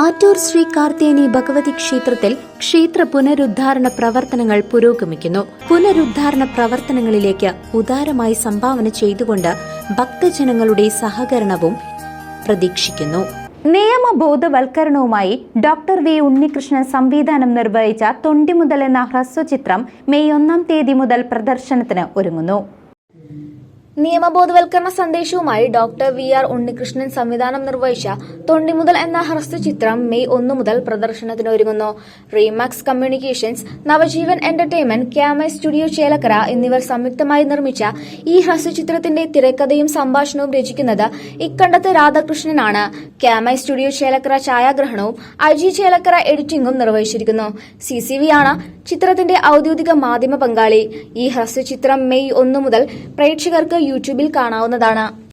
ആറ്റൂർ ശ്രീ കാർത്തേനി ഭഗവതി ക്ഷേത്രത്തിൽ ക്ഷേത്ര പുനരുദ്ധാരണ പ്രവർത്തനങ്ങൾ പുരോഗമിക്കുന്നു. പുനരുദ്ധാരണ പ്രവർത്തനങ്ങളിലേക്ക് ഉദാരമായി സംഭാവന ചെയ്തുകൊണ്ട് ഭക്തജനങ്ങളുടെ സഹകരണവും പ്രതീക്ഷിക്കുന്നു. നിയമബോധവൽക്കരണവുമായി ഡോക്ടർ വി ഉണ്ണികൃഷ്ണൻ സംവിധാനം നിർവഹിച്ച തൊണ്ടി മുതൽ എന്ന ഹ്രസ്വചിത്രം മെയ് ഒന്നാം തീയതി മുതൽ പ്രദർശനത്തിന് ഒരുങ്ങുന്നു. നിയമബോധവൽക്കരണ സന്ദേശവുമായി ഡോക്ടർ വി ആർ ഉണ്ണികൃഷ്ണൻ സംവിധാനം നിർവഹിച്ച തൊണ്ടിമുതൽ എന്ന ഹ്രസ്വചിത്രം മെയ് ഒന്ന് മുതൽ പ്രദർശനത്തിന് ഒരുങ്ങുന്നു. റീമാക്സ് കമ്മ്യൂണിക്കേഷൻസ് നവജീവൻ എന്റർടൈൻമെന്റ് ക്യാമ സ്റ്റുഡിയോ ചേലക്കര എന്നിവർ സംയുക്തമായി നിർമ്മിച്ച ഈ ഹ്രസ്വചിത്രത്തിന്റെ തിരക്കഥയും സംഭാഷണവും രചിക്കുന്നത് ഇക്കണ്ടത്ത് രാധാകൃഷ്ണനാണ്. ക്യാമ സ്റ്റുഡിയോ ചേലക്കര ഛായാഗ്രഹണവും അജി ചേലക്കര എഡിറ്റിംഗും നിർവഹിച്ചിരിക്കുന്നു. സി സി വി ആണ് ചിത്രത്തിന്റെ ഔദ്യോഗിക മാധ്യമ പങ്കാളി. ഈ ഹ്രസ്വചിത്രം മെയ് ഒന്ന് മുതൽ പ്രേക്ഷകർക്ക് യൂട്യൂബിൽ കാണാവുന്നതാണ്